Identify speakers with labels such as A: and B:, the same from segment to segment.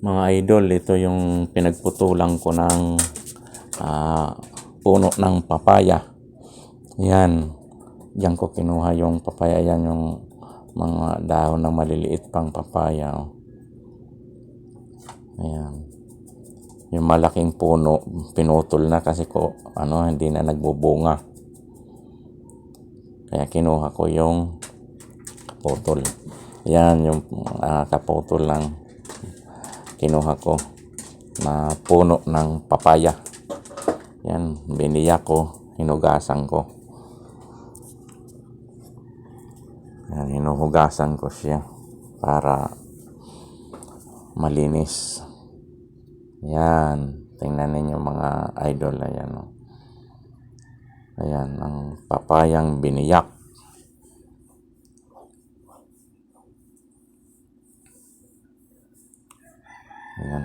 A: Mga idol, ito yung pinagputulan ko ng ah, puno ng papaya. Yan. Diyan ko kinuha yung papaya. Yan yung mga dahon ng maliliit pang papaya. oh. Ayan. Yung malaking puno, pinutol na kasi ko, ano, hindi na nagbubunga. Kaya kinuha ko yung kaputol. Yan, yung ah, kaputol lang kinuha ko na puno ng papaya. Yan, biniyak ko, hinugasan ko. Yan, hinuhugasan ko siya para malinis. Yan, tingnan ninyo mga idol. Ayan, oh. Ayan, ang papayang biniyak. Ayan.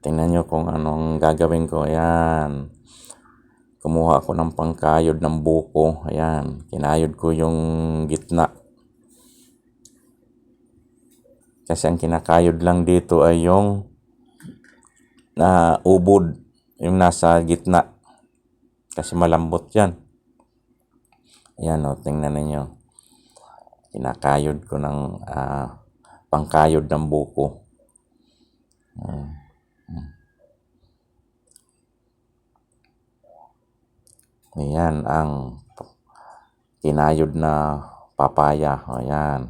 A: Tingnan nyo kung anong gagawin ko. Ayan. Kumuha ako ng pangkayod ng buko. Ayan. Kinayod ko yung gitna. Kasi ang kinakayod lang dito ay yung na ubod. Yung nasa gitna. Kasi malambot yan. Ayan o. Tingnan ninyo. Kinakayod ko ng ah, pangkayod ng buko. Ayan ang kinayod na papaya. Ayan.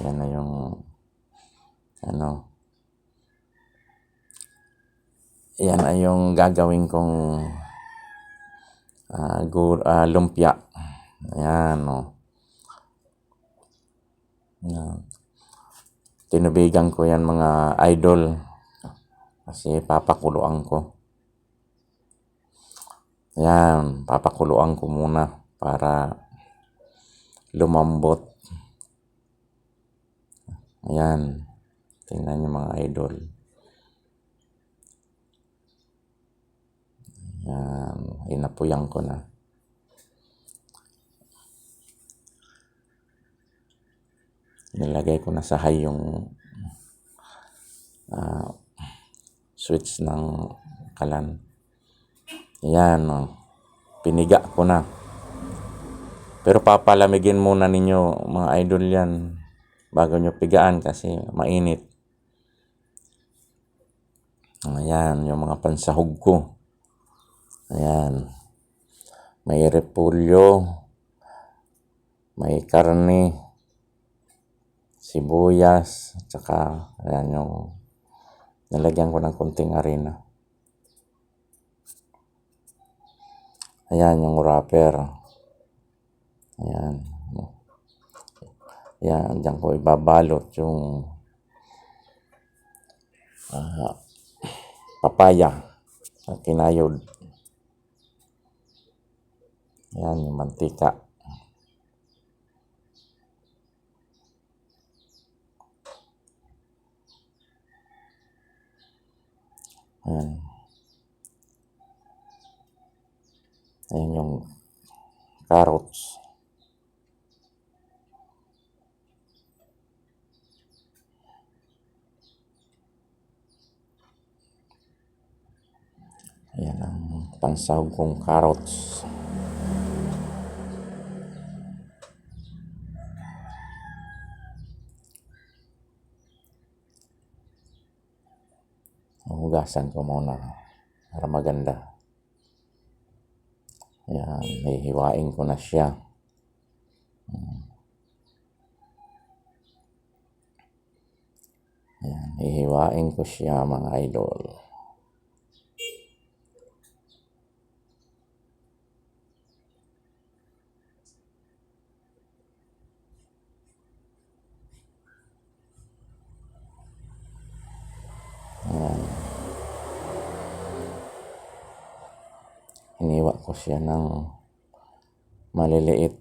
A: Yan na yung ano. Yan ay yung gagawin kong ah, gur, ah, lumpia. Ayan o. Yan. Tinubigan ko yan mga idol. Kasi papakuluan ko. Yan, papakuluan ko muna para lumambot. Ayan. Tingnan niyo mga idol. Ayan. Inapuyan ko na. Nilagay ko na sa high yung ah, switch ng kalan. Ayan. Oh. Piniga ko na. Pero papalamigin muna ninyo mga idol yan bago nyo pigaan kasi mainit. Ayan, yung mga pansahog ko. Ayan. May repolyo, may karne, sibuyas, at saka ayan yung nilagyan ko ng konting harina. Ayan yung wrapper. Ayan. Ayan, dyan ko ibabalot yung ah, papaya na kinayod. Ayan yung mantika. Carrots. Ayan ang pansahog kong carrots. Hugasan ko muna para maganda. Ayan, hihiwain ko na siya. Ayan, hihiwain ko siya mga idol. Iniwa ko siya ng maliliit.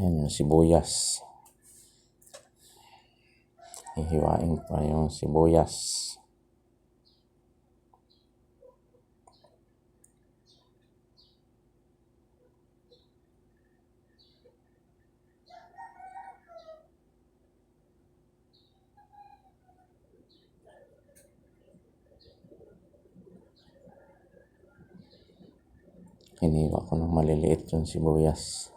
A: Ayan yung sibuyas. Hihiwain pa yung sibuyas. Hiniwa ko ng maliliit yung sibuyas.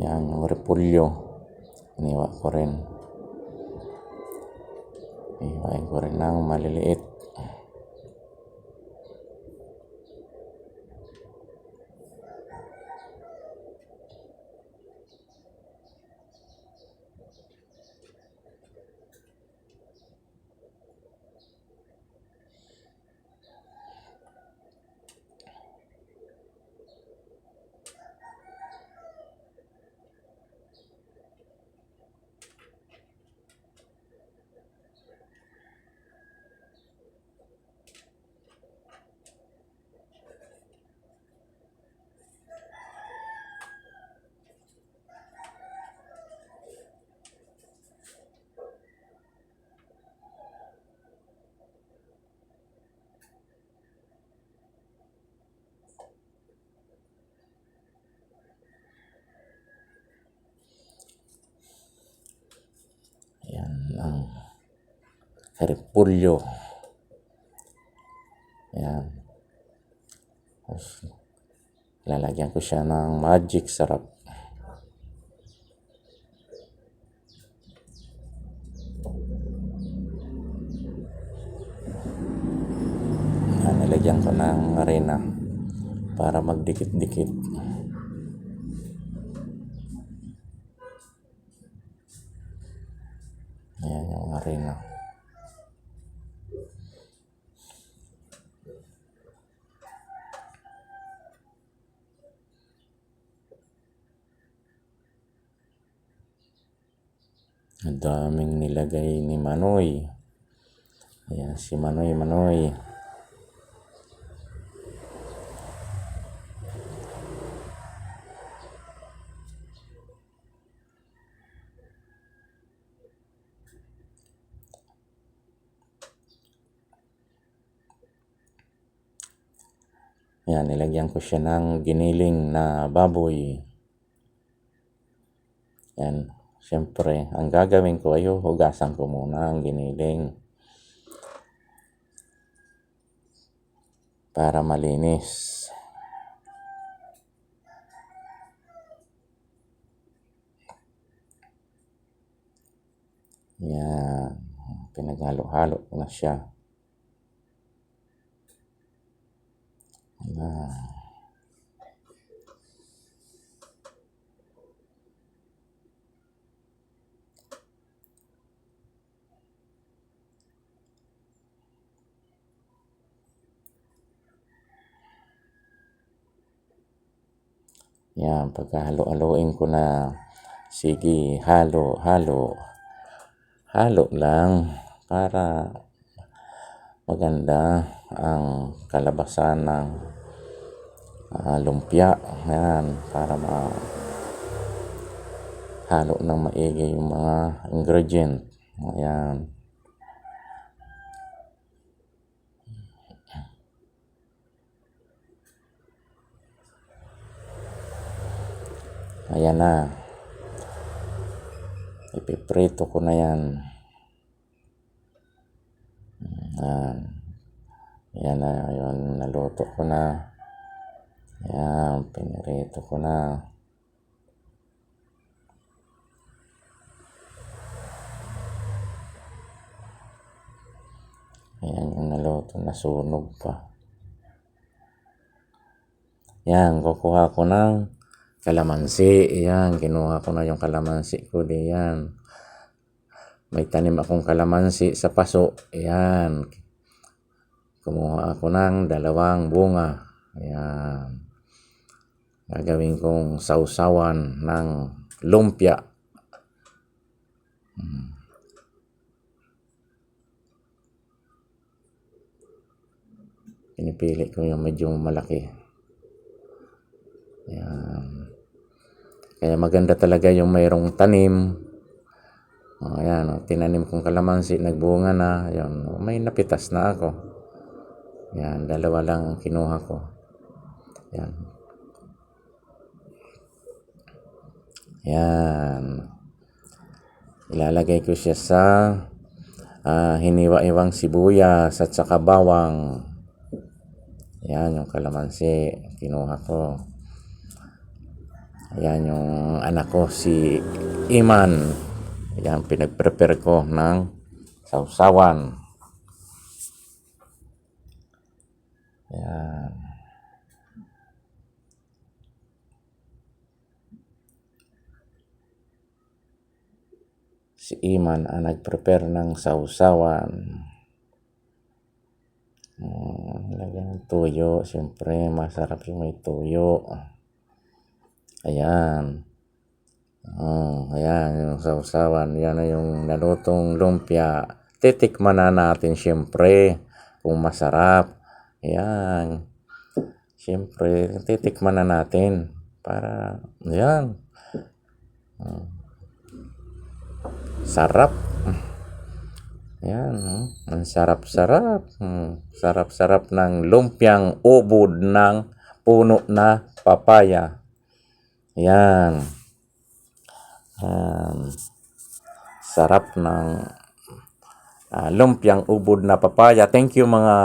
A: Yan, yung repulyo. Hiniwa ko rin. Hihiwain ko rin ng maliliit. Yan ang repulyo. Yan. Tapos, lalagyan ko siya ng magic sarap. Yan, nilagyan ko ng arena para magdikit-dikit. Ayan yung arena. Ang daming nilagay ni Manoy. Ayan, si Manoy, Manoy. Yan, nilagyan ko siya ng giniling na baboy. Yan, syempre, ang gagawin ko ay hugasan ko muna ang giniling. Para malinis. Yan, pinaghalo-halo ko na siya. Yan. Yan, pagkahalo-haloin ko na, sige, halo, halo. Halo lang para maganda ang kalabasan ng ah, lumpia. Yan, para ma halo ng maigi yung mga ingredient. Ayan. Ayan na. Ipiprito ko na yan. Ayan. Ayan na. Yun, naluto ko na. Ayan, pinirito ko na. Ayan yung naluto, nasunog pa. Yan, kukuha ko ng kalamansi. Ayan, kinuha ko na yung kalamansi ko. Diyan. May tanim akong kalamansi sa paso. Ayan. Kumuha ako ng dalawang bunga. Ayan. Gagawin kong sausawan ng lumpia. Hmm. Pinipili ko yung medyo malaki. Yan. Kaya maganda talaga yung mayroong tanim. O, ayan, o, tinanim kong kalamansi, nagbunga na. Ayan, o, may napitas na ako. Yan, dalawa lang ang kinuha ko. Yan. Yan. Ilalagay ko siya sa ah, hiniwa-iwang sibuyas at saka bawang. Yan yung kalamansi. Kinuha ko. Ayan yung anak ko, si Iman. Ayan, pinag-prepare ko ng sausawan. Ayan. Si Iman ang nag-prepare ng sausawan. Hmm, lagyan ng tuyo. Siyempre, masarap yung may tuyo. Ayan. Oh, ayan yung sausawan. Yan na yung nalutong lumpia. Titikman na natin siyempre kung masarap. Ayan. Siyempre, titikman na natin para, ayan. Oh. Sarap. Ayan, oh. ang sarap-sarap. Hmm. Sarap-sarap ng lumpiang ubod ng puno na papaya. Yan. Um, sarap ng ah, lumpiang ubod na papaya. Thank you mga